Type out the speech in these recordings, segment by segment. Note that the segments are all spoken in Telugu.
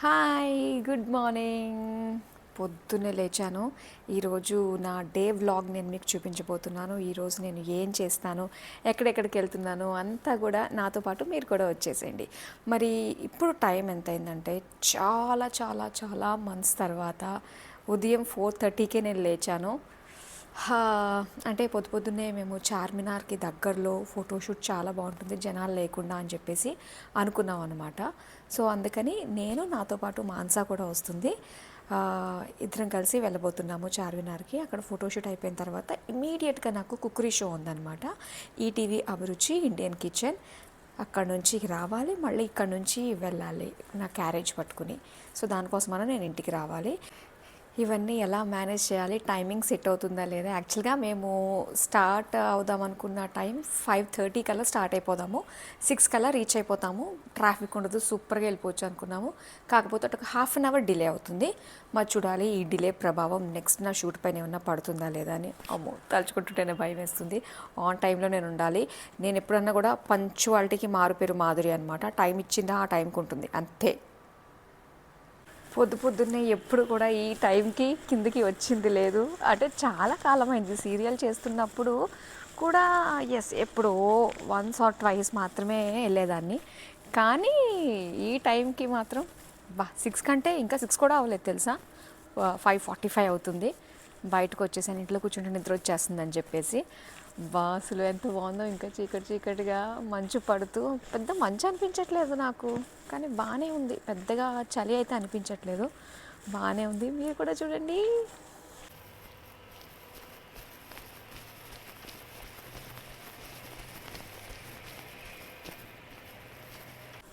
Hi good morning. పొద్దున్నే లేచాను. ఈరోజు నా డే వ్లాగ్ నేను మీకు చూపించబోతున్నాను. ఈరోజు నేను ఏం చేస్తాను ఎక్కడెక్కడికి వెళ్తున్నాను అంతా కూడా నాతో పాటు మీరు కూడా వచ్చేసేయండి. మరి ఇప్పుడు టైం ఎంత అయిందంటే చాలా చాలా చాలా మంత్స్ తర్వాత ఉదయం ఫోర్ థర్టీకే నేను లేచాను. అంటే పొద్దు పొద్దున్నే మేము చార్మినార్కి దగ్గరలో ఫోటోషూట్ చాలా బాగుంటుంది జనాలు లేకుండా అని చెప్పేసి అనుకున్నాం అనమాట సో అందుకని నేను నాతో పాటు మాన్సా కూడా వస్తుంది. ఇద్దరం కలిసి వెళ్ళబోతున్నాము చార్మినార్కి. అక్కడ ఫోటోషూట్ అయిపోయిన తర్వాత ఇమీడియట్గా నాకు కుక్కరీ షో ఉందనమాట ఈటీవీ అభిరుచి ఇండియన్ కిచెన్. అక్కడ నుంచి రావాలి మళ్ళీ ఇక్కడ నుంచి వెళ్ళాలి నా క్యారేజ్ పట్టుకుని. సో దానికోసమని నేను ఇంటికి రావాలి. ఇవన్నీ ఎలా మేనేజ్ చేయాలి? టైమింగ్ సెట్ అవుతుందా లేదా? యాక్చువల్గా మేము స్టార్ట్ అవుదాం అనుకున్న టైం ఫైవ్ థర్టీ కల్లా స్టార్ట్ అయిపోదాము. సిక్స్ కల్లా రీచ్ అయిపోతాము. ట్రాఫిక్ ఉండదు. సూపర్గా వెళ్ళిపోవచ్చు అనుకున్నాము. కాకపోతే ఒక హాఫ్ అన్ అవర్ డిలే అవుతుంది. మరి చూడాలి ఈ డిలే ప్రభావం నెక్స్ట్ నా షూట్ పైన ఏమన్నా పడుతుందా లేదా అని. అమ్మో! తలుచుకుంటుంటేనే భయం వేస్తుంది. ఆన్ టైంలో నేను ఉండాలి. నేను ఎప్పుడన్నా కూడా పంచువాలిటీకి మారుపేరు మాధురి అనమాట టైం ఇచ్చిందా? ఆ టైంకి ఉంటుంది. అంతే. పొద్దు పొద్దున్నే ఎప్పుడు కూడా ఈ టైంకి కిందికి వచ్చింది లేదు. అంటే చాలా కాలం అయింది సీరియల్ చేస్తున్నప్పుడు కూడా ఎస్ ఎప్పుడో వన్స్ ఆర్ ట్వైస్ మాత్రమే వెళ్ళేదాన్ని. కానీ ఈ టైంకి మాత్రం బా సిక్స్ కంటే ఇంకా సిక్స్ కూడా అవ్వలేదు తెలుసా? ఫైవ్ ఫార్టీ ఫైవ్ అవుతుంది. బయటకు వచ్చేసాను ఇంట్లో కూర్చుంటే నిద్ర వచ్చేస్తుంది అని చెప్పేసి బాసులు ఎంత బాగుందో ఇంకా చీకటి చీకటిగా మంచు పడుతూ పెద్ద మంచు అనిపించట్లేదు నాకు. కానీ బాగానే ఉంది. పెద్దగా చలి అయితే అనిపించట్లేదు. బాగానే ఉంది. మీరు కూడా చూడండి.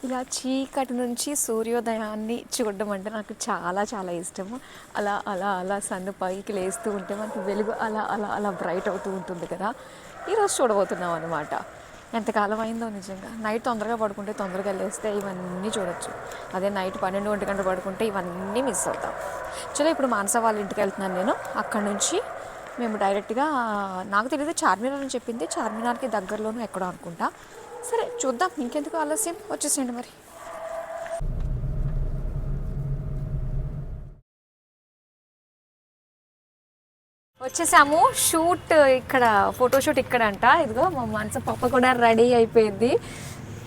ఇలా చీకటి నుంచి సూర్యోదయాన్ని చూడడం అంటే నాకు చాలా చాలా ఇష్టము. అలా అలా అలా సన్ను పైకి లేస్తూ ఉంటే మనకి వెలుగు అలా అలా అలా బ్రైట్ అవుతూ ఉంటుంది కదా. ఈరోజు చూడబోతున్నాం అనమాట ఎంతకాలం అయిందో నిజంగా. నైట్ తొందరగా పడుకుంటే తొందరగా లేస్తే ఇవన్నీ చూడొచ్చు. అదే నైట్ పన్నెండు ఒంటి గంట పడుకుంటే ఇవన్నీ మిస్ అవుతాం. చలో ఇప్పుడు మానస వాళ్ళ ఇంటికి వెళ్తున్నాను నేను. అక్కడ నుంచి మేము డైరెక్ట్గా నాకు తెలియదు చార్మినార్ అని చెప్పింది. చార్మినార్కి దగ్గరలోనూ ఎక్కడో అనుకుంటా. సరే చూద్దాం. ఇంకెందుకు ఆలస్యం? వచ్చేసేయండి మరి. వచ్చేసాము. షూట్ ఇక్కడ ఫోటోషూట్ ఇక్కడ అంట ఇదిగో మా మనసు పాప కూడా రెడీ అయిపోయింది.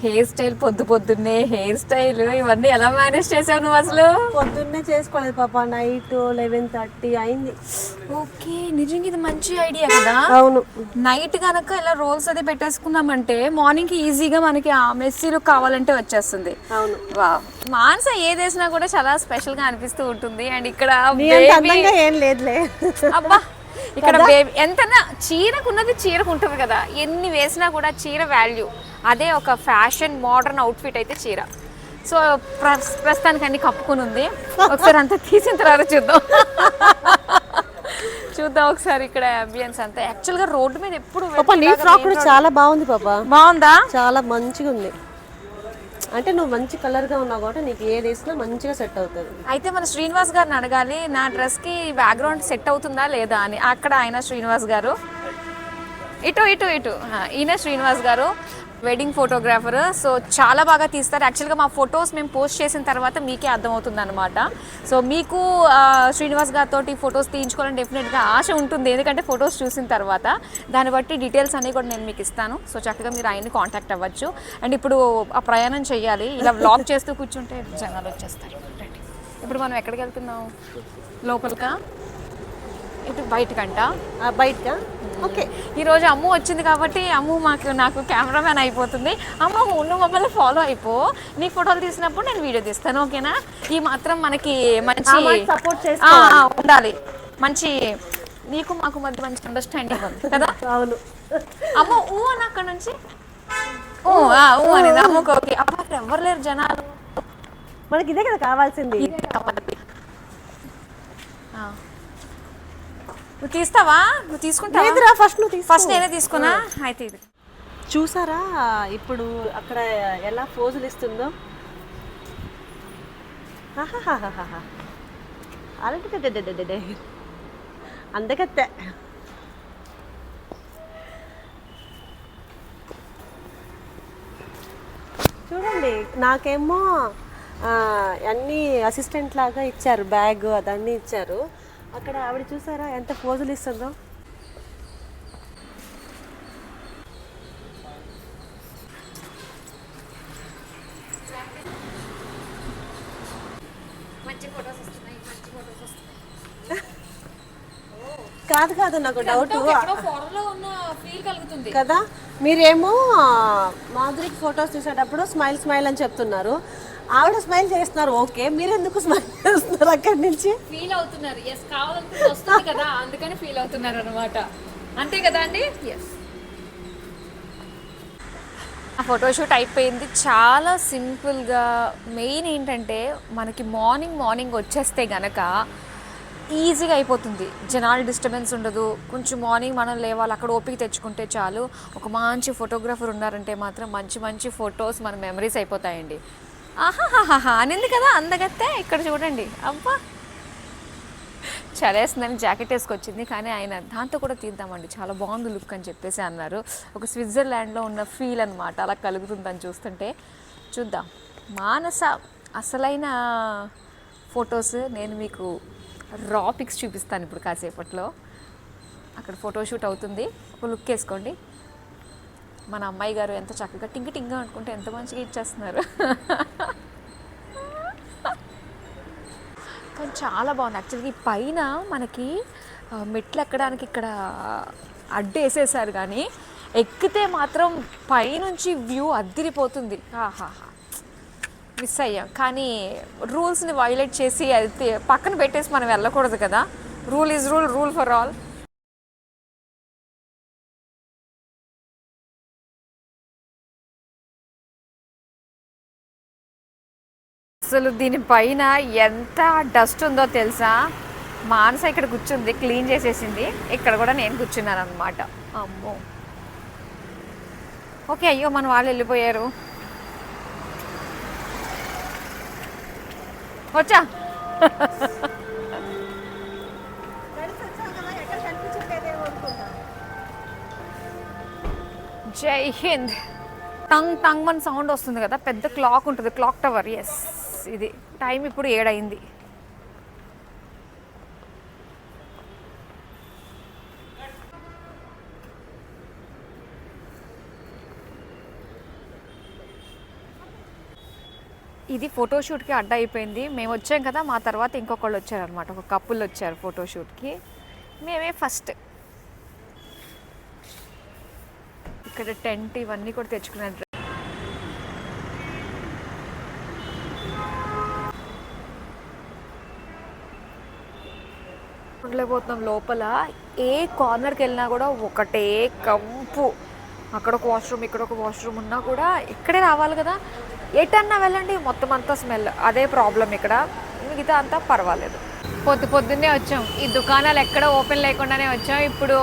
హెయిర్ స్టైల్ పొద్దు పొద్దున్నే హెయిర్ స్టైల్ ఇవన్నీ ఎలా మేనేజ్ చేసావు నువ్వు అసలు? పొద్దున్నే చేసుకోలేదు పాప నైట్ లెవెన్ థర్టీ అయింది. ఓకే నిజంగా ఇది మంచి ఐడియా కదా? అవును. నైట్ కనుక ఇలా రోల్స్ అది పెట్టేసుకున్నామంటే మార్నింగ్కి ఈజీగా మనకి ఆ మెస్సీ లుక్ కావాలంటే వచ్చేస్తుంది. అవును. వావ్. మానస ఏది వేసినా కూడా చాలా స్పెషల్గా అనిపిస్తూ ఉంటుంది. అండ్ ఇక్కడ ఏం లేదులే. అబ్బా! ఇక్కడ బేబీ ఎంతన్నా చీరకు ఉన్నది చీరకు ఉంటుంది కదా. ఎన్ని వేసినా కూడా చీర వాల్యూ అదే ఒక ఫ్యాషన్ మోడర్న్ అవుట్ఫిట్ అయితే చీర. సో ప్రస్- ప్రస్తుతానికి అన్ని కప్పుకుని ఉంది. ఒకసారి అంతా తీసిన తర్వాత చూద్దాం. చూద్దాం ఒకసారి ఇక్కడ అంబియన్స్ అంతా. యాక్చువల్గా రోడ్డు మీద ఎప్పుడు నీ ఫ్రాక్ కూడా చాలా బాగుంది పాప. బాగుందా? చాలా మంచిగా ఉంది. అంటే నువ్వు మంచి కలర్గా ఉన్నావు కాబట్టి నీకు ఏది వేసినా మంచిగా సెట్ అవుతుంది. అయితే మన శ్రీనివాస్ గారిని అడగాలి నా డ్రెస్కి బ్యాక్గ్రౌండ్ సెట్ అవుతుందా లేదా అని. అక్కడ ఆయన శ్రీనివాస్ గారు. ఇటు ఇటు ఇటు. ఈయన శ్రీనివాస్ గారు. వెడ్డింగ్ ఫోటోగ్రాఫర్ సో చాలా బాగా తీస్తారు. యాక్చువల్గా మా ఫొటోస్ మేము పోస్ట్ చేసిన తర్వాత మీకే అర్థమవుతుంది అనమాట సో మీకు శ్రీనివాస్ గారితో ఫొటోస్ తీయించుకోవాలని డెఫినెట్గా ఆశ ఉంటుంది. ఎందుకంటే ఫొటోస్ చూసిన తర్వాత దాన్ని బట్టి డీటెయిల్స్ అన్నీ కూడా నేను మీకు ఇస్తాను. సో చక్కగా మీరు ఆయన్ని కాంటాక్ట్ అవ్వచ్చు. అండ్ ఇప్పుడు ఆ ప్రయాణం చేయాలి ఇలా వ్లాగ్ చేస్తూ కూర్చుంటే జనాలు వచ్చేస్తారు. ఇప్పుడు మనం ఎక్కడికి వెళ్తున్నాం? లోపలికా? ఇటు బయటకంట. బయట ఓకే. ఈరోజు అమ్ము వచ్చింది కాబట్టి అమ్ము మాకు నాకు కెమెరామ్యాన్ అయిపోతుంది. అమ్మ నువ్వు మమ్మల్ని ఫాలో అయిపో. నీ ఫోటోలు తీసినప్పుడు నేను వీడియో తీస్తాను ఓకేనా? ఈ మాత్రం మనకి మంచి సపోర్ట్ చేసి ఆ, ఆ, ఉండాలి. మంచి నీకు మాకు మధ్య మంచి అండర్స్టాండింగ్ ఉంది కదా? అవును. అమ్మ ఊ అని అక్కడ నుంచి? ఆ, ఊ అనేది అమ్మకు ఓకే. అబ్బా అక్కడ ఎవరు లేరు జనాలు. మనకి ఇదే కదా కావాల్సింది. ఇదే కావాలి. నువ్వు తీస్తావా? నువ్వు తీసుకుంటావా? లేదురా ఫస్ట్ నువ్వు ఫస్ట్ నేనే తీసుకున్నా? అయితే ఇది. చూసారా ఇప్పుడు అక్కడ ఎలా పోజులు ఇస్తుందో. అరటికడ్డడడడడే. అందకత్తె చూడండి నాకేమో అన్నీ అసిస్టెంట్ లాగా ఇచ్చారు బ్యాగ్ అదన్నీ ఇచ్చారు. అక్కడ ఆవిడ చూసారా? ఎంత పోజులు ఇస్తుందో. కాదు కాదు నాకు డౌట్ ఫీల్ కలుగుతుంది. కదా? మీరేమో మాధురికి ఫొటోస్ తీసేటప్పుడు స్మైల్ స్మైల్ అని చెప్తున్నారు. ఆవిడ స్మైల్ చేస్తున్నారు ఓకే. మీరు ఎందుకు స్మైల్ చేస్తున్నారు అక్కడి నుంచి? ఫీల్ అవుతున్నారు. ఎస్ కావాలనుకుంటే వస్తుంది కదా అందుకని ఫీల్ అవుతున్నారు అనమాట అంతే కదా అండి? ఎస్ ఆ ఫోటోషూట్ అయిపోయింది. చాలా సింపుల్గా మెయిన్ ఏంటంటే మనకి మార్నింగ్ మార్నింగ్ వచ్చేస్తే గనక ఈజీగా అయిపోతుంది. జనాలు డిస్టర్బెన్స్ ఉండదు. కొంచెం మార్నింగ్ మనం లేవాలి అక్కడ ఓపిక తెచ్చుకుంటే చాలు. ఒక మంచి ఫోటోగ్రాఫర్ ఉన్నారంటే మాత్రం మంచి మంచి ఫొటోస్ మన మెమరీస్ అయిపోతాయండి. ఆహాహాహా అనింది కదా అందగత్తే? ఇక్కడ చూడండి. అబ్బా! చలేస్తుందని జాకెట్ వేసుకొచ్చింది కానీ ఆయన దాంతో కూడా తీద్దామండి. చాలా బాగుంది లుక్ అని చెప్పేసి అన్నారు. ఒక స్విట్జర్లాండ్లో ఉన్న ఫీల్ అనమాట అలా కలుగుతుందని చూస్తుంటే చూద్దాం. మానస అసలైన ఫొటోస్ నేను మీకు రా పిక్స్ చూపిస్తాను ఇప్పుడు కాసేపట్లో. అక్కడ ఫోటోషూట్ అవుతుంది. ఒక లుక్ వేసుకోండి. మన అమ్మాయి గారు ఎంత చక్కగా టింగి టింగా అనుకుంటే ఎంత మంచిగా ఇచ్చేస్తున్నారు. కానీ చాలా బాగుంది. యాక్చువల్గా ఈ పైన మనకి మెట్లు ఎక్కడానికి ఇక్కడ అడ్డు వేసేసారు కానీ ఎక్కితే మాత్రం పైనుంచి వ్యూ అద్దిరిపోతుంది. ఆహాహా. మిస్ అయ్యాం. కానీ రూల్స్ని వైలేట్ చేసి అది పక్కన పెట్టేసి మనం వెళ్ళకూడదు కదా. Rule is rule rule for all. అసలు దీనిపైన ఎంత డస్ట్ ఉందో తెలుసా? మానస ఇక్కడ కూర్చుంది క్లీన్ చేసేసింది. ఇక్కడ కూడా నేను కూర్చున్నాను అనమాట అమ్మో. ఓకే అయ్యో మన వాళ్ళు వెళ్ళిపోయారు. వచ్చా. జై హింద్. టంగ్ టంగ్ మన సౌండ్ వస్తుంది కదా పెద్ద క్లాక్ ఉంటుంది క్లాక్ టవర్ ఎస్ ఇది టైం ఇప్పుడు ఏడైంది ఇది ఫోటోషూట్కి అడ్డ అయిపోయింది. మేము వచ్చాం కదా మా తర్వాత ఇంకొకళ్ళు వచ్చారనమాట ఒక కప్పులు వచ్చారు ఫోటోషూట్కి. మేమే ఫస్ట్. ఇక్కడ టెంట్ ఇవన్నీ కూడా తెచ్చుకున్నాను ఉండలేకపోతున్నాం లోపల. ఏ కార్నర్కి వెళ్ళినా కూడా ఒకటే కంపు. అక్కడ ఒక వాష్రూమ్ ఇక్కడ ఒక వాష్రూమ్ ఉన్నా కూడా ఇక్కడే రావాలి కదా. ఎటన్నా వెళ్ళండి మొత్తం అంతా స్మెల్ అదే ప్రాబ్లం ఇక్కడ. మిగతా అంతా పర్వాలేదు. పొద్దు పొద్దున్నే వచ్చాం. ఈ దుకాణాలు ఎక్కడ ఓపెన్ లేకుండానే వచ్చాం. ఇప్పుడు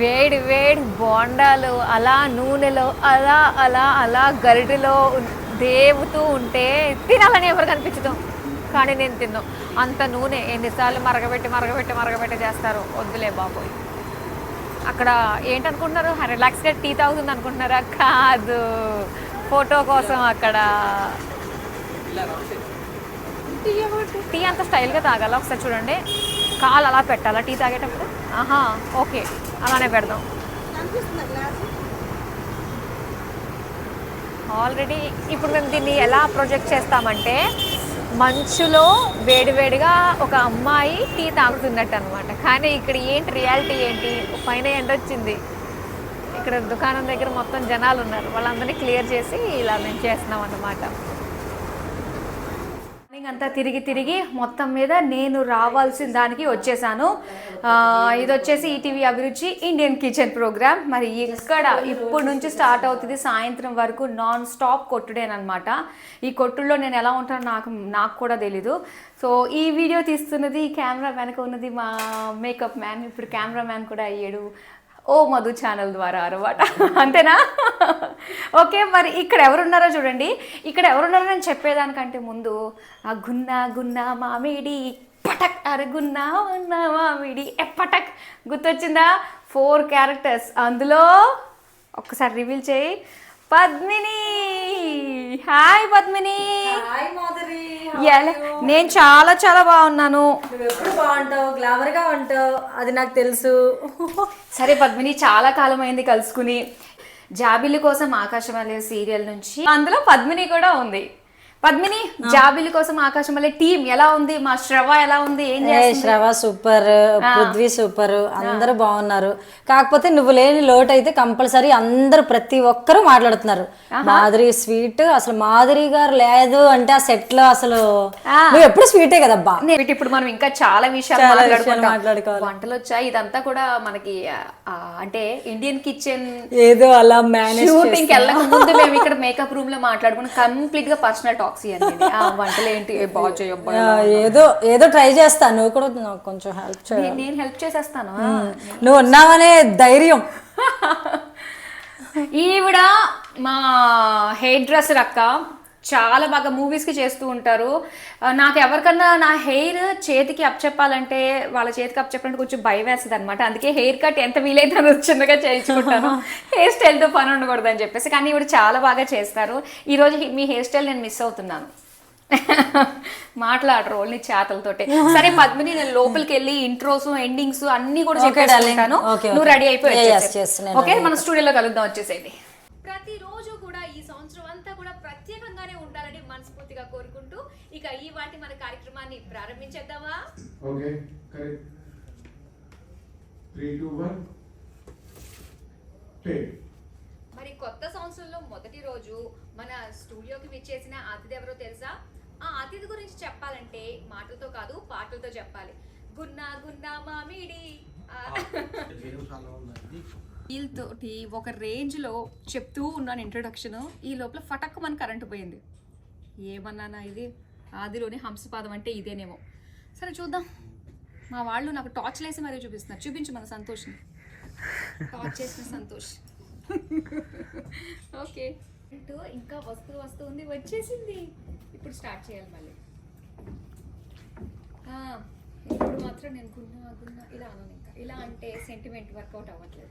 వేడి వేడి బోండాలు అలా నూనెలో అలా అలా అలా గరిడిలో దేవుతూ ఉంటే తినాలని ఎవరు కనిపించదాం కానీ నేను తిన్నాం. అంత నూనె ఎన్నిసార్లు మరగబెట్టి మరగబెట్టి మరగబెట్టి చేస్తారు. వద్దులే బాబోయ్. అక్కడ ఏంటనుకుంటున్నారు? రిలాక్స్గా టీ తాగుతుంది అనుకుంటున్నారా కాదు. ఫోటో కోసం అక్కడ. టీ అంత స్టైల్గా తాగాల? ఒకసారి చూడండి. కాలు అలా పెట్టాలా టీ తాగేటప్పుడు? ఆహా ఓకే. అలానే పెడదాం. ఆల్రెడీ ఇప్పుడు మేము దీన్ని ఎలా ప్రొజెక్ట్ చేస్తామంటే మంచులో వేడివేడిగా ఒక అమ్మాయి టీ తాగుతున్నట్టు అనమాట కానీ ఇక్కడ ఏంటి రియాలిటీ ఏంటి? పైన ఎండ వచ్చింది. ఇక్కడ దుకాణం దగ్గర మొత్తం జనాలు ఉన్నారు వాళ్ళందరినీ క్లియర్ చేసి ఇలా మేము చేస్తున్నాం అన్నమాట మార్నింగ్ అంతా తిరిగి తిరిగి మొత్తం మీద నేను రావాల్సిన దానికి వచ్చేసాను. ఇది వచ్చేసి ETV Abhiruchi Indian kitchen programme. మరి ఇక్కడ ఇప్పుడు నుంచి స్టార్ట్ అవుతుంది సాయంత్రం వరకు నాన్ స్టాప్ కొట్టుడేనమాట ఈ కొట్టుల్లో నేను ఎలా ఉంటానో నాకు నాకు కూడా తెలీదు. సో ఈ వీడియో తీస్తున్నది కెమెరా వెనక ఉన్నది మా మేకప్ మ్యాన్ ఇప్పుడు కెమెరా మ్యాన్ కూడా అయ్యాడు. ఓ మధు ఛానల్ ద్వారా అనమాట అంతేనా? ఓకే మరి ఇక్కడ ఎవరున్నారో చూడండి. ఇక్కడ ఎవరున్నారో నేను చెప్పేదానికంటే ముందు ఆ గున్నా గున్నా మామిడి పటక్ అరే గున్నా మామిడి. ఎప్పటక్ గుర్తొచ్చిందా? ఫోర్ క్యారెక్టర్స్ అందులో ఒక్కసారి రివీల్ చేయి. పద్మిని. హాయ్ పద్మిని. హాయ్ మాధురి నేను చాలా చాలా బాగున్నాను. నువ్వు ఎప్పుడు బాగుంటావు? గ్లామర్గా ఉంటావు. అది నాకు తెలుసు. సరే పద్మిని చాలా కాలం అయింది కలుసుకుని. జాబిల్లి కోసం ఆకాశం అనే సీరియల్ నుంచి అందులో పద్మిని కూడా ఉంది. పద్మిని జాబిల్లి కోసం ఆకాశం అనే టీం ఎలా ఉంది? మా శ్రవ ఎలా ఉంది? ఏం శ్రవ సూపర్ పృథ్వీ సూపర్ అందరూ బాగున్నారు. కాకపోతే నువ్వు లేని లోటు అయితే కంపల్సరీ అందరూ ప్రతి ఒక్కరూ మాట్లాడుతున్నారు. మాధురి స్వీట్ అసలు మాధురి గారు లేదు అంటే ఆ సెట్లో అసలు నువ్వు ఎప్పుడు స్వీటే కదబ్బా? ఇప్పుడు మనం ఇంకా చాలా విషయాలు మాట్లాడుకుంటాం. వంటలు వచ్చాయి ఇదంతా కూడా మనకి అంటే ఇండియన్ కిచెన్ ఏదో అలా మేనేజ్ షూటింగ్ వెళ్ళక ముందు మేము ఇక్కడ మేకప్ రూమ్లో మాట్లాడుకుని కంప్లీట్గా పర్సనల్ టాక్స్ ఆ, వంటలు ఏంటి? బాగా చేయబ్బా ఏదో ఏదో ట్రై చేస్తా. నువ్వు కూడా నాకు కొంచెం హెల్ప్ చేయ. నేను- నేను హెల్ప్ చేసేస్తాను. నువ్వు ఉన్నావనే ధైర్యం. ఈవిడ మా హెయిర్ డ్రెస్సర్ అక్క చాలా బాగా మూవీస్కి చేస్తూ ఉంటారు. నాకు ఎవరికన్నా నా హెయిర్ చేతికి అప్ చెప్పాలంటే వాళ్ళ చేతికి అప్ చెప్పాలంటే కొంచెం భయం వేస్తుంది అనమాట అందుకే హెయిర్ కట్ ఎంత వీలైతే చిన్నగా చేయించుకుంటాను. హెయిర్ స్టైల్తో పని ఉండకూడదు అని చెప్పేసి కానీ ఈవిడ చాలా బాగా చేస్తారు. ఈరోజు మీ హెయిర్ స్టైల్ నేను మిస్ అవుతున్నాను. మాట్లాడరు ఓన్లీ చేతలతోటే. సరే పద్మిని నేను లోపలికి వెళ్ళి ఇంట్రోస్ ఎండింగ్స్ అన్ని కూడా. Okay, నువ్వు. రెడీ అయిపోయి ఓకే మన స్టూడియోలో కలుద్దాం వచ్చేసేయండి ప్రతిరోజు కూడా ఈ సంవత్సరం అంతా కూడా ప్రత్యేకంగానే ఉండాలని మనస్ఫూర్తిగా కోరుకుంటూ ఇక ఈ వాటి మన కార్యక్రమాన్ని ప్రారంభించేద్దామా correct. Three, two, one. Take. మరి కొత్త సంవత్సరంలో మొదటి రోజు మన స్టూడియోకి విచ్చేసిన అతిథి ఎవరో తెలుసా ఆ అతిథి గురించి చెప్పాలంటే మాటలతో కాదు పాటలతో చెప్పాలి గున్నా గున్నా మామిడి ఆ. వీళ్ళతోటి ఒక రేంజ్లో చెప్తూ ఉన్నాను ఇంట్రొడక్షన్ ఈ లోపల ఫటక్ మన కరెంటు పోయింది ఏమన్నానా ఇది ఆదిలోని హంసపాదం అంటే ఇదేనేమో. సరే చూద్దాం. మా వాళ్ళు నాకు టార్చ్ లేసి మరీ చూపిస్తున్నారు. చూపించు మన సంతోష్ని. టార్చ్ చేసిన సంతోష్. ఓకే. అంటూ ఇంకా వస్తూ వస్తూ ఉంది. వచ్చేసింది. ఇప్పుడు స్టార్ట్ చేయాలి మళ్ళీ. ఇప్పుడు మాత్రం నేను గున్నా గున్నా ఇలా అన్నాను ఇంకా. ఇలా అంటే సెంటిమెంట్ వర్కౌట్ అవ్వట్లేదు.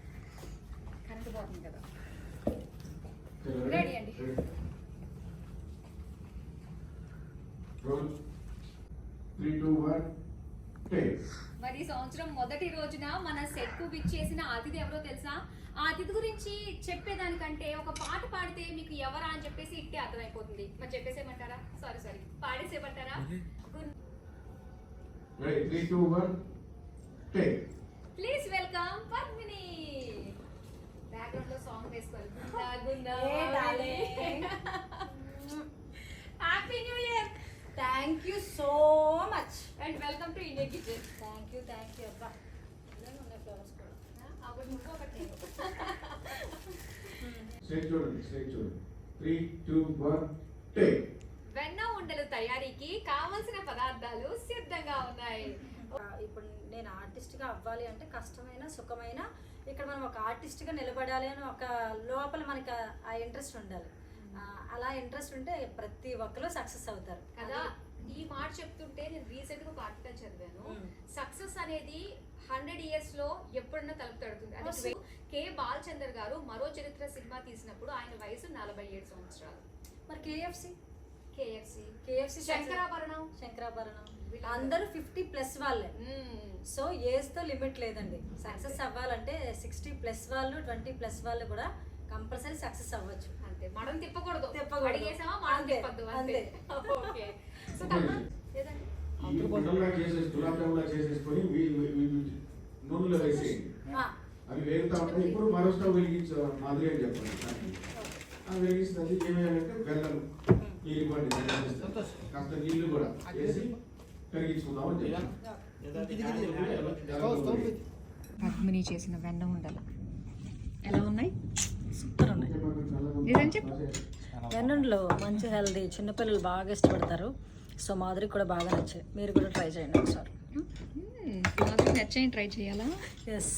కరెంట్ పోతుంది కదా. రెడీ అండి. Roll. Three, two, one. Take. మరి ఈ సంవత్సరం మొదటి రోజున మన సెట్కు విచ్చేసిన అతిథి ఎవరో తెలుసా ఆ అతిథి గురించి చెప్పేదానికంటే ఒక పాట పాడితే మీకు ఎవరా అని చెప్పేసి ఇట్టే అర్థమైపోతుంది మరి చెప్పేసేమంటారా సారీ సారీ పాడేసేమంటారా Ready, three, two, one. Take. Please welcome Padmini బ్యాక్గ్రౌండ్లో సాంగ్ వేసుకోవాలి. Happy new year thank you so much and welcome to India kitchen thank you thank you అబ్బా. ఉన్నాయి కూడా. ఒకటి నువ్వు ఒకటి నేను. Straight చూడండి straight చూడండి త్రీ టూ వన్ టేక్ వెన్న ఉండలు తయారీకి కావలసిన పదార్థాలు సిద్ధంగా ఉన్నాయి. ఇప్పుడు నేను ఆర్టిస్ట్గా అవ్వాలి అంటే కష్టమైన సుఖమైన ఇక్కడ మనం ఒక ఆర్టిస్ట్గా నిలబడాలి అని ఒక లోపల మనకి ఆ- ఇంట్రెస్ట్ ఉండాలి. అలా ఇంట్రెస్ట్ ఉంటే ప్రతి ఒక్కరు సక్సెస్ అవుతారు. కదా? ఈ మాట చెప్తుంటే నేను రీసెంట్గా ఒక ఆర్టికల్ చదివాను. సక్సెస్ అనేది హండ్రెడ్ ఇయర్స్లో ఎప్పుడన్నా తలుపు తడుతుంది. అది కే బాలచందర్ గారు మరో చరిత్ర సినిమా తీసినప్పుడు ఆయన వయసు నలభై ఏడు సంవత్సరాలు. మరి KFC KFC KFC Shankarabharanam. Shankarabharanam. అందరూ ఫిఫ్టీ ప్లస్ వాళ్ళే. సో ఏజ్తో లిమిట్ లేదండి. సక్సెస్ అవ్వాలంటే సిక్స్టీ ప్లస్ వాళ్ళు ట్వంటీ ప్లస్ వాళ్ళు కూడా కంపల్సరీ సక్సెస్ అవ్వచ్చు. అంతే. మనం తిప్పకూడదు. తిప్పకూడదు. అడిగేసామా మనం తిప్పద్దు అంతే. ఓకే. సో చేసేసి గులాబ్ జాములా చేసేసుకొని నూనెలో వేసేయండి. ఆ, అవి వేగుతా ఉంటాయి ఇప్పుడు మరో స్టవ్ వెలిగించు మాదిరి అని చెప్పండి. ఆ వెలిగిస్తుంది ఏమేయాలంటే బెల్లం ఇరిపండి కాస్త నీళ్ళు కూడా వేసి కరిగించుకుందాం అని చెప్పాను పద్మిని చేసిన వెన్న ఉండలు. ఎలా ఉన్నాయి? సూపర్ ఉన్నాయి నిజం చెప్పు? వెన్నుండలో మంచి హెల్దీ చిన్నపిల్లలు బాగా ఇష్టపడతారు. సో మాదిరికి కూడా బాగా నచ్చాయి. మీరు కూడా ట్రై చేయండి ఒకసారి. నచ్చాయి ట్రై చేయాలా? ఎస్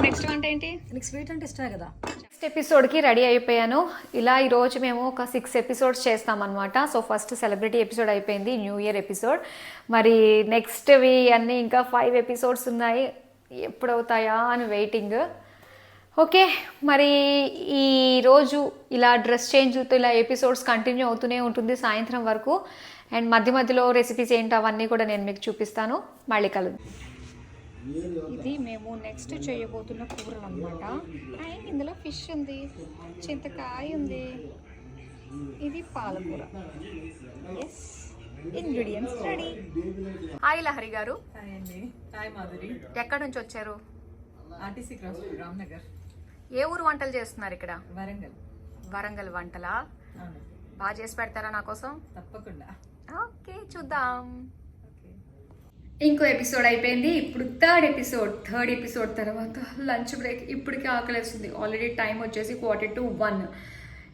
నెక్స్ట్ వంట ఏంటి? నీకు స్వీట్ అంటే ఇష్టమే కదా. నెక్స్ట్ ఎపిసోడ్కి రెడీ అయిపోయాను. ఇలా ఈరోజు మేము ఒక సిక్స్ ఎపిసోడ్స్ చేస్తామన్నమాట. సో ఫస్ట్ సెలబ్రిటీ ఎపిసోడ్ అయిపోయింది న్యూ ఇయర్ ఎపిసోడ్ మరి నెక్స్ట్వి అన్నీ ఇంకా ఫైవ్ ఎపిసోడ్స్ ఉన్నాయి. ఎప్పుడు అవుతాయా అని వెయిటింగ్ ఓకే మరి ఈరోజు ఇలా డ్రెస్ చేంజ్తో ఇలా ఎపిసోడ్స్ కంటిన్యూ అవుతూనే ఉంటుంది సాయంత్రం వరకు. అండ్ మధ్య మధ్యలో రెసిపీస్ ఏంటో అవన్నీ కూడా నేను మీకు చూపిస్తాను. మళ్ళీ కలుద్దాం. ఇది మేము నెక్స్ట్ చేయబోతున్న కూరలు అనమాట అండ్ ఇందులో ఫిష్ ఉంది చింతకాయ ఉంది. ఇది పాలకూర. Yes ingredients ready hi Lahari garu. Hi అండి. హాయ్ మాధురి. ఎక్కడి నుంచి వచ్చారు? RTC cross Ramnagar. ఏ ఊరు వంటలు చేస్తున్నారు ఇక్కడ? వరంగల్. వరంగల్ వంటలా? బాగా చేసి పెడతారా నా కోసం? తప్పకుండా. ఓకే చూద్దాం. ఓకే. ఇంకో ఎపిసోడ్ అయిపోయింది. ఇప్పుడు థర్డ్ ఎపిసోడ్. థర్డ్ ఎపిసోడ్ తర్వాత లంచ్ బ్రేక్. ఇప్పటికే ఆకలేస్తుంది ఆల్రెడీ టైం వచ్చేసి క్వార్టర్ టు వన్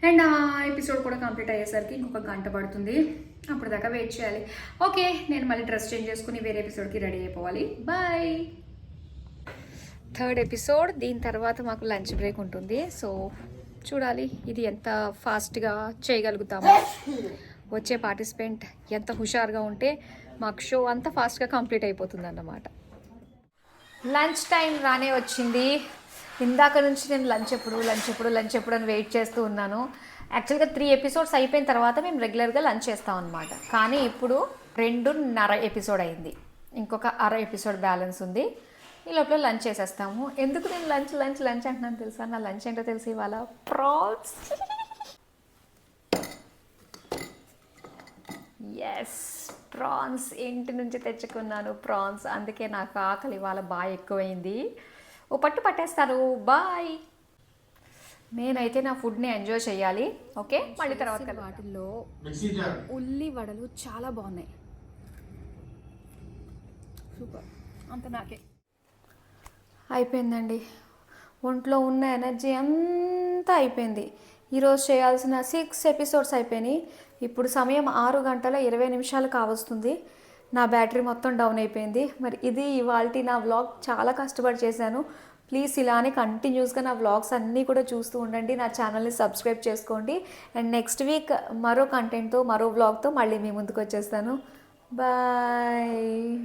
అండ్ ఆ ఎపిసోడ్ కూడా కంప్లీట్ అయ్యేసరికి ఇంకొక గంట పడుతుంది. అప్పుడు దాకా వెయిట్ చేయాలి. ఓకే నేను మళ్ళీ డ్రెస్ చేంజ్ చేసుకుని వేరే ఎపిసోడ్కి రెడీ అయిపోవాలి. Bye third episode. దీని తర్వాత మాకు లంచ్ బ్రేక్ ఉంటుంది. సో చూడాలి ఇది ఎంత ఫాస్ట్గా చేయగలుగుతాము. వచ్చే పార్టిసిపెంట్ ఎంత హుషారుగా ఉంటే మాకు షో అంత ఫాస్ట్గా కంప్లీట్ అయిపోతుంది అన్నమాట లంచ్ టైం రానే వచ్చింది. ఇందాక నుంచి నేను లంచ్ ఎప్పుడు లంచ్ ఎప్పుడు లంచ్ ఎప్పుడు అని వెయిట్ చేస్తూ ఉన్నాను. యాక్చువల్గా త్రీ ఎపిసోడ్స్ అయిపోయిన తర్వాత మేము రెగ్యులర్గా లంచ్ చేస్తాం అనమాట కానీ ఇప్పుడు రెండున్నర ఎపిసోడ్ అయింది. ఇంకొక అర ఎపిసోడ్ బ్యాలెన్స్ ఉంది. ఈ లోపల లంచ్ చేసేస్తాము. ఎందుకు నేను లంచ్ లంచ్ లంచ్ అంటున్నాను తెలుసా? నా లంచ్ ఏంటో తెలిసి ఇవాళ ప్రాన్స్ ఎస్ ప్రాన్స్ ఇంటి నుంచి తెచ్చుకున్నాను ప్రాన్స్ అందుకే నాకు ఆకలి ఇవాళ బాగా ఎక్కువైంది. ఓ పట్టు పట్టేస్తాను బాయ్ నేనైతే నా ఫుడ్ని ఎంజాయ్ చేయాలి. ఓకే మళ్ళీ తర్వాత వాటిల్లో ఉల్లి వడలు చాలా బాగున్నాయి. సూపర్. అంత నాకే. అయిపోయిందండి. ఒంట్లో ఉన్న ఎనర్జీ అంతా అయిపోయింది. ఈరోజు చేయాల్సిన సిక్స్ ఎపిసోడ్స్ అయిపోయినాయి. ఇప్పుడు సమయం ఆరు గంటల ఇరవై నిమిషాలు కావస్తుంది. నా బ్యాటరీ మొత్తం డౌన్ అయిపోయింది. మరి ఇది ఇవాళ నా వ్లాగ్. చాలా కష్టపడి చేశాను. ప్లీజ్ ఇలానే కంటిన్యూస్గా నా వ్లాగ్స్ అన్నీ కూడా చూస్తూ ఉండండి. నా ఛానల్ని సబ్స్క్రైబ్ చేసుకోండి. అండ్ నెక్స్ట్ వీక్ మరో కంటెంట్తో మరో వ్లాగ్తో మళ్ళీ మీ ముందుకు వచ్చేస్తాను. బాయ్.